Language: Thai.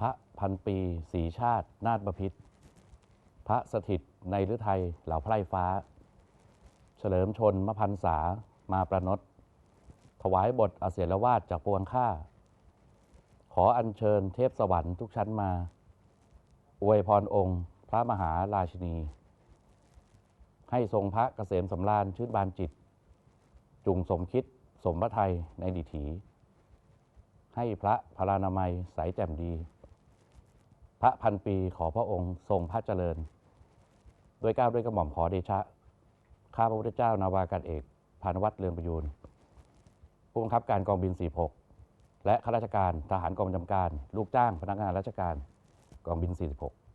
พระพันปีสีชาติ นาฏบพิษพระสถิตในฤทัยเหล่าไพร่ฟ้า เฉลิมชนมพันษามาประนดถวายบทอเสรวาดจากปวงข้าขออัญเชิญเทพสวรรค์ทุกชั้นมา อวยพรองค์พระมหาราชินี ให้ทรงพระเกษมสำราญชื่นบานจิต จุงสมคิดสมพระไทยในดิถี ให้พระพลานามัยใสแจ่มดี พระพันปีขอพระองค์ทรงพระเจริญ ด้วยก้าวด้วยกระหม่อมขอเดชะ ข้าพระพุทธเจ้านาวากาศเอกพานวัตรเรืองประยูนผู้บังคับการกองบิน 46 และข้าราชการทหารกองประจำการ ลูกจ้างพนักงานราชการกองบิน 46